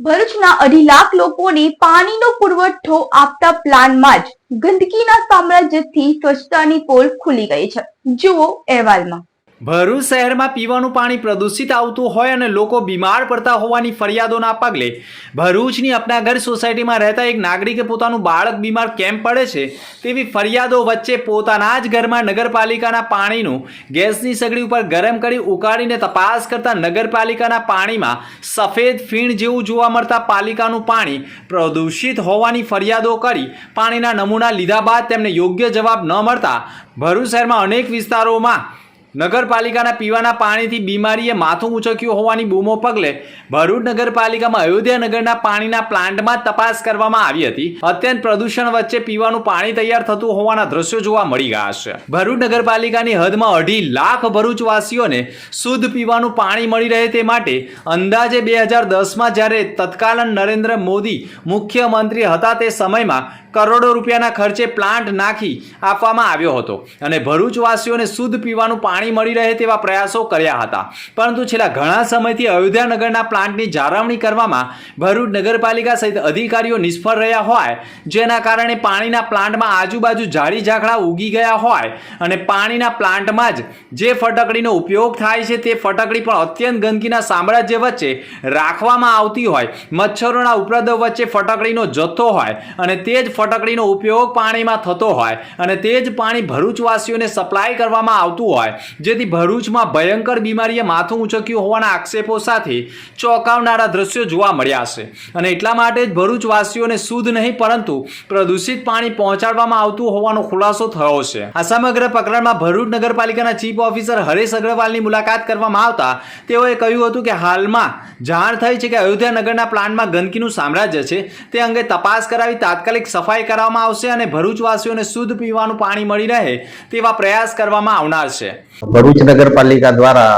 ભરૂચના અઢી લાખ લોકોને પાણીનો પુરવઠો આપતા પ્લાનમાં જ ગંદકીના સામ્રાજ્યથી સ્વચ્છતાની પોલ ખુલી ગઈ છે. જુઓ અહેવાલમાં. ભરૂચ શહેરમાં પીવાનું પાણી પ્રદૂષિત આવતું હોય અને લોકો બીમાર પડતા હોવાની ફરિયાદોના પગલે ભરૂચની અપના ઘર સોસાયટીમાં રહેતા એક નાગરિકે પોતાનું બાળક બીમાર કેમ પડે છે તેવી ફરિયાદો વચ્ચે પોતાના જ ઘરમાં નગરપાલિકાના પાણીનું ગેસની સગડી ઉપર ગરમ કરી ઉકાળીને તપાસ કરતા નગરપાલિકાના પાણીમાં સફેદ ફીણ જેવું જોવા મળતા પાલિકાનું પાણી પ્રદૂષિત હોવાની ફરિયાદો કરી પાણીના નમૂના લીધા બાદ તેમને યોગ્ય જવાબ ન મળતા ભરૂચ શહેરમાં અનેક વિસ્તારોમાં નગરપાલિકાના પીવાના પાણીથી બીમારીએ માથું ઉંચક્યું હોવાની બૂમો પગલે ભરૂચ નગરપાલિકામાં અયોધ્યાનગરના પાણીના પ્લાન્ટમાં તપાસ કરવામાં આવી હતી. અત્યંત પ્રદૂષણ વચ્ચે પીવાનું પાણી તૈયાર થતું હોવાના દ્રશ્યો જોવા મળી ગયા છે. ભરૂચ નગરપાલિકાની હદમાં અઢી લાખ ભરૂચવાસીઓને શુદ્ધ પીવાનું પાણી મળી રહે તે માટે અંદાજે બે હજાર દસમાં જ્યારે તત્કાલીન નરેન્દ્ર મોદી મુખ્યમંત્રી હતા તે સમયમાં કરોડો રૂપિયાના ખર્ચે પ્લાન્ટ નાખી આપવામાં આવ્યો હતો અને ભરૂચવાસીઓને શુદ્ધ પીવાનું પાણી મળી રહે તેવા પ્રયાસો કર્યા હતા. પરંતુ છેલ્લા ઘણા સમયથી અયોધ્યાનગરના પ્લાન્ટની જાળવણી કરવામાં ભરૂચ નગરપાલિકા સહિત અધિકારીઓ નિષ્ફળ રહ્યા હોય, જેના કારણે પાણીના પ્લાન્ટમાં આજુબાજુ ઝાડી ઝાખડા ઉગી ગયા હોય અને પાણીના પ્લાન્ટમાં જ જે ફટકડીનો ઉપયોગ થાય છે તે ફટકડી પણ અત્યંત ગંદકીના સામ્રાજ્ય વચ્ચે રાખવામાં આવતી હોય. મચ્છરોના ઉપદ્રવ વચ્ચે ફટકડીનો જથ્થો હોય અને તે જ ફટકડીનો ઉપયોગ પાણીમાં થતો હોય અને તે જ પાણી ભરૂચવાસીઓને સપ્લાય કરવામાં આવતું હોય. જેથી ભરૂચમાં ભયંકર બીમારીએ માથું ઊંચક્યું હોવાના આક્ષેપો સાથે ચોંકાવનારા દ્રશ્યો જોવા મળ્યા છે. અને એટલા માટે જ ભરૂચવાસીઓને શુદ્ધ નહીં, પરંતુ પ્રદૂષિત પાણી પહોંચાડવામાં આવતું હોવાનો ખુલાસો થયો છે. આ સમગ્ર પ્રકરણમાં ભરૂચ નગરપાલિકાના ચીફ ઓફિસર હરેશ અગ્રવાલની મુલાકાત કરવામાં આવતા તેઓએ કહ્યું હતું કે હાલમાં જાણ થઈ છે કે અયોધ્યાનગરના પ્લાન્ટમાં ગંદકીનું સામ્રાજ્ય છે. તે અંગે તપાસ કરાવી તાત્કાલિક સફાઈ કરવામાં આવશે અને ભરૂચવાસીઓને શુદ્ધ પીવાનું પાણી મળી રહે તેવા પ્રયાસ કરવામાં આવનાર છે. ભરૂચ નગરપાલિકા દ્વારા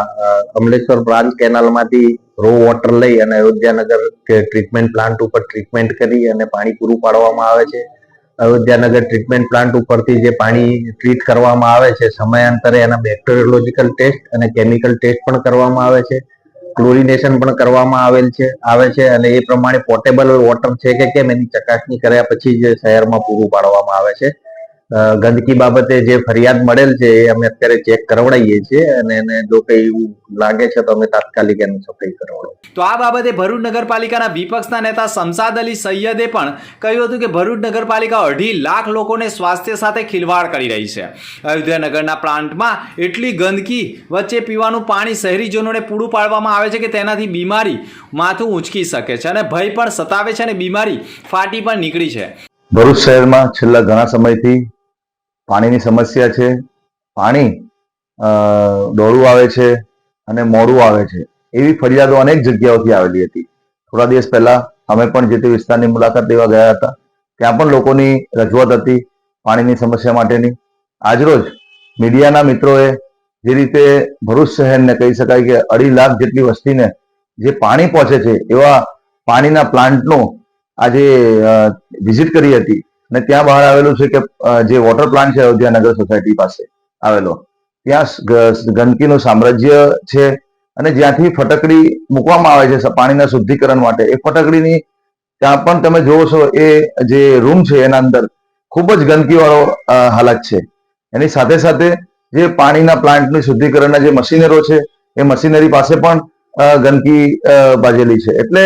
કમલેશ્વર બ્રાન્ચ કેનાલમાંથી રો વોટર લઈ અને અયોધ્યાનગર ટ્રીટમેન્ટ પ્લાન્ટ ઉપર ટ્રીટમેન્ટ કરી અને પાણી પૂરું પાડવામાં આવે છે. અયોધ્યાનગર ટ્રીટમેન્ટ પ્લાન્ટ ઉપરથી જે પાણી ટ્રીટ કરવામાં આવે છે, સમયાંતરે એના બેક્ટેરિયોલોજીકલ ટેસ્ટ અને કેમિકલ ટેસ્ટ પણ કરવામાં આવે છે. ક્લોરિનેશન પણ કરવામાં આવેલ છે, આવે છે અને એ પ્રમાણે પોર્ટેબલ વોટર છે કે કેમ એની ચકાસણી કર્યા પછી જ શહેરમાં પૂરું પાડવામાં આવે છે. ગંદકી બાબતે જે ફરિયાદ મળેલ છે એ અમે અત્યારે ચેક કરવડાવીએ છીએ અને એને જો કઈ એવું લાગે છે તો અમે તાત્કાલિક એની સફાઈ કરવડો તો આ બાબતે ભરૂચ નગરપાલિકાના વિપક્ષના નેતા શમસાદ અલી સૈયદે પણ કહ્યું હતું કે ભરૂચ નગરપાલિકા અઢી લાખ લોકોને સ્વાસ્થ્ય સાથે ખિલવાડ કરી રહી છે. અયોધ્યાનગરના પ્લાન્ટમાં એટલી ગંદકી વચ્ચે પીવાનું પાણી શહેરીજનોને પૂરું પાડવામાં આવે છે કે તેનાથી બીમારી માથું ઊંચકી શકે છે અને ભય પણ સતાવે છે અને બીમારી ફાટી પણ નીકળી છે. ભરૂચ શહેરમાં છેલ્લા ઘણા સમયથી પાણીની સમસ્યા છે, પાણી ડોળું આવે છે અને મોડું આવે છે. એવી ફરિયાદો અનેક જગ્યાઓથી આવેલી હતી. થોડા દિવસ પહેલા અમે પણ જે તે વિસ્તારની મુલાકાત લેવા ગયા હતા, ત્યાં પણ લોકોની રજૂઆત હતી પાણીની સમસ્યા માટેની. આજરોજ મીડિયાના મિત્રોએ જે રીતે ભરૂચ શહેરને કહી શકાય કે અઢી લાખ જેટલી વસ્તીને જે પાણી પહોંચે છે, એવા પાણીના પ્લાન્ટનું આજે વિઝિટ કરી હતી. અને ત્યાં બહાર આવેલું છે કે જે વોટર પ્લાન્ટ છે અયોધ્યાનગર સોસાયટી પાસે આવેલો. ત્યાં ગંદકીનું સામ્રાજ્ય છે અને જ્યાંથી ફટકડી મૂકવામાં આવે છે પાણીના શુદ્ધિકરણ માટે. એ ફટકડીની ત્યાં પણ તમે જોવો છો, એ જે રૂમ છે એના અંદર ખૂબ જ ગંદકીવાળો હાલત છે. એની સાથે સાથે જે પાણીના પ્લાન્ટની શુદ્ધિકરણના જે મશીનરો છે, એ મશીનરી પાસે પણ ગંદકી બાજેલી છે. એટલે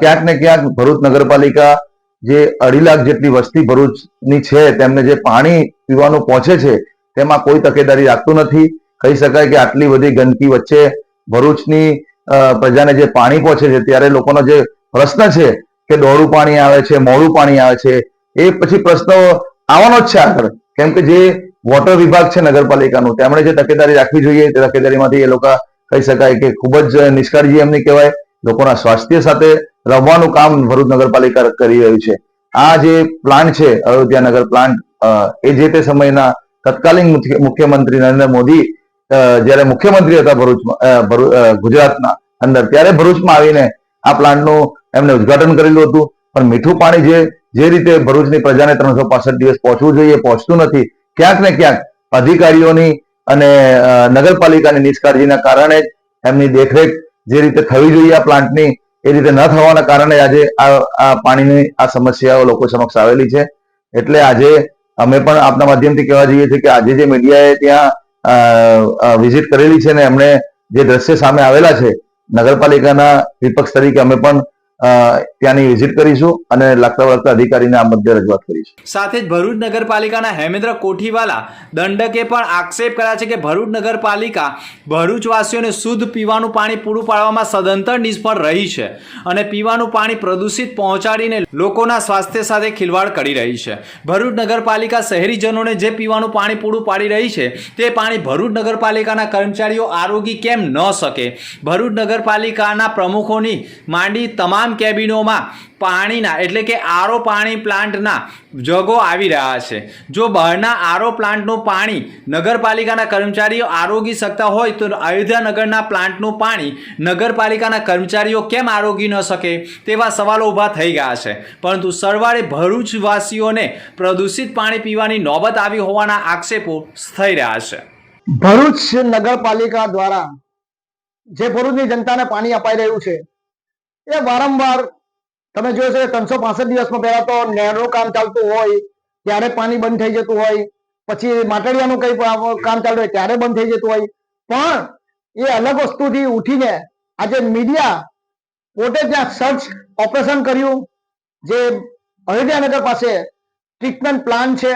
ક્યાંક ને ક્યાંક ભરૂચ નગરપાલિકા જે અઢી લાખ જેટલી વસ્તી ભરૂચની છે, તેમને જે પાણી પીવાનું પહોંચે છે, તેમાં કોઈ તકેદારી રાખતું નથી. કહી શકાય કે આટલી બધી ગંદકી વચ્ચે ભરૂચની પ્રજાને જે પાણી પહોંચે છે, ત્યારે લોકોનો જે પ્રશ્ન છે કે દોડું પાણી આવે છે, મોડું પાણી આવે છે, એ પછી પ્રશ્ન આવવાનો જ છે આગળ. કેમ કે જે વોટર વિભાગ છે નગરપાલિકાનું, તેમણે જે તકેદારી રાખવી જોઈએ, તે તકેદારીમાંથી એ લોકો કહી શકાય કે ખૂબ જ નિષ્કાળજી એમની કહેવાય. લોકોના સ્વાસ્થ્ય સાથે રમવાનું કામ ભરૂચ નગરપાલિકા કરી રહ્યું છે. આ જે પ્લાન્ટ છે અયોધ્યાનગર પ્લાન્ટ એ જે તે સમયના તત્કાલીન મુખ્યમંત્રી નરેન્દ્ર મોદી જ્યારે મુખ્યમંત્રી હતા ભરૂચમાં ગુજરાતના અંદર, ત્યારે ભરૂચમાં આવીને આ પ્લાન્ટનું એમને ઉદઘાટન કરેલું હતું. પણ મીઠું પાણી જે જે રીતે ભરૂચની પ્રજાને ત્રણસો પાસઠ દિવસ પહોંચવું જોઈએ, પહોંચતું નથી. ક્યાંક ને ક્યાંક અધિકારીઓની અને નગરપાલિકાની નિષ્કાળજીના કારણે જ એમની દેખરેખ જે રીતે થવી જોઈએ આ પ્લાન્ટની એ રીતે ન થવાના કારણે આજે આ પાણીની, આ સમસ્યાઓ લોકો સમક્ષ આવેલી છે. એટલે આજે અમે પણ આપના માધ્યમથી કહેવા જઈએ છીએ કે આજે જે મીડિયાએ ત્યાં વિઝિટ કરેલી છે ને એમણે જે દ્રશ્ય સામે આવેલા છે, નગરપાલિકાના વિપક્ષ તરીકે અમે પણ ત્યાંની વિઝિટ કરીશું અને લાગતા વળગતા અધિકારીને આ મુદ્દે રજૂઆત કરીશું. સાથે જ ભરૂચ નગરપાલિકાના હેમેન્દ્ર કોઠીવાલા દંડકે પણ આક્ષેપ કર્યા છે કે ભરૂચ નગરપાલિકા ભરૂચવાસીઓને શુદ્ધ પીવાનું પાણી પૂરું પાડવામાં સદંતર નિષ્ફળ રહી છે અને પીવાનું પાણી પ્રદૂષિત પહોંચાડીને લોકોના સ્વાસ્થ્ય સાથે ખિલવાડ કરી રહી છે. ભરૂચ નગરપાલિકા શહેરીજનોને જે પીવાનું પાણી પૂરું પાડી રહી છે તે પાણી ભરૂચ નગરપાલિકાના કર્મચારીઓ આરોગી કેમ ન શકે? ભરૂચ નગરપાલિકાના પ્રમુખોની માંડી તમામ કેબિનોમાં પાણીના, એટલે કે આરો પાણી પ્લાન્ટના જગો આવી રહ્યા છે. જો બહારના આરો પ્લાન્ટનું પાણી નગરપાલિકાના કર્મચારીઓ આરોગી શકતા હોય તો અયોધ્યાનગરના પ્લાન્ટનું પાણી નગરપાલિકાના કર્મચારીઓ કેમ આરોગી ન શકે? તેવા સવાલો ઊભા થઈ ગયા છે. પરંતુ સરવાળે ભરૂચવાસીઓને પ્રદૂષિત પાણી પીવાની નોબત આવી હોવાના આક્ષેપો થઈ રહ્યા છે. ભરૂચ નગરપાલિકા દ્વારા જે ભરૂચની જનતાને પાણી અપાઈ રહ્યું છે એ વારંવાર, તમે જોયો છે ત્રણસો પાસઠ દિવસમાં પહેલા તો નહેરનું કામ ચાલતું હોય, ત્યારે પાણી બંધ થઈ જતું હોય, પછી માટડિયાનું કઈ કામ ચાલતું હોય ત્યારે બંધ થઈ જતું હોય. પણ એ અલગ વસ્તુથી ઉઠીને આજે મીડિયા પોતે ત્યાં સર્ચ ઓપરેશન કર્યું, જે અયોધ્યાનગર પાસે ટ્રીટમેન્ટ પ્લાન છે,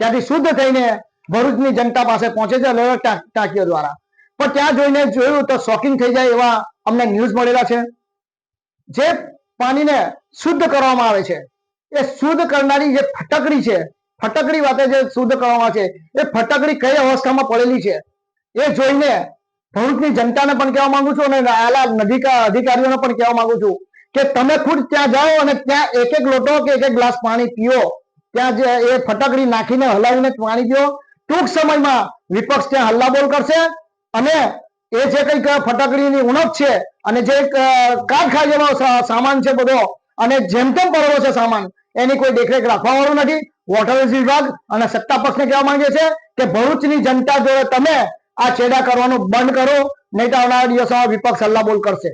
ત્યાંથી શુદ્ધ થઈને ભરૂચની જનતા પાસે પહોંચે છે અલગ ટાંકીઓ દ્વારા. પણ ત્યાં જોઈને જોયું તો શોકિંગ થઈ જાય એવા અમને ન્યૂઝ મળેલા છે. જે પાણીને શુદ્ધ કરવામાં આવે છે, એ શુદ્ધ કરનારી જે ફટકડી છે, ફટકડી વાતે જે શુદ્ધ કરવામાં છે, એ ફટકડી કઈ અવસ્થામાં પડેલી છે, એ જોઈને ભરૂચની જનતાને પણ કહેવા માંગુ છું અને આલા નદીકા અધિકારીઓને પણ કહેવા માંગુ છું કે તમે ખુદ ત્યાં જાઓ અને ત્યાં એક એક લોટો કે એક એક ગ્લાસ પાણી પીઓ. ત્યાં જે એ ફટકડી નાખીને હલાવીને પાણી પીઓ. ટૂંક સમયમાં વિપક્ષ ત્યાં હલ્લાબોલ કરશે અને એ જે કંઈક ફટાકડીની ઉણપ છે અને જે કારખાનીનો સામાન છે બધો અને જેમ તેમ પડેલો છે સામાન, એની કોઈ દેખરેખ રાખવા વાળું નથી વોટર વિભાગ અને સત્તા પક્ષને કહેવા માંગે છે કે ભરૂચની જનતા જોડે તમે આ છેડા કરવાનું બંધ કરો, નહીં તો આવનારા દિવસોમાં વિપક્ષ હલ્લાબોલ કરશે.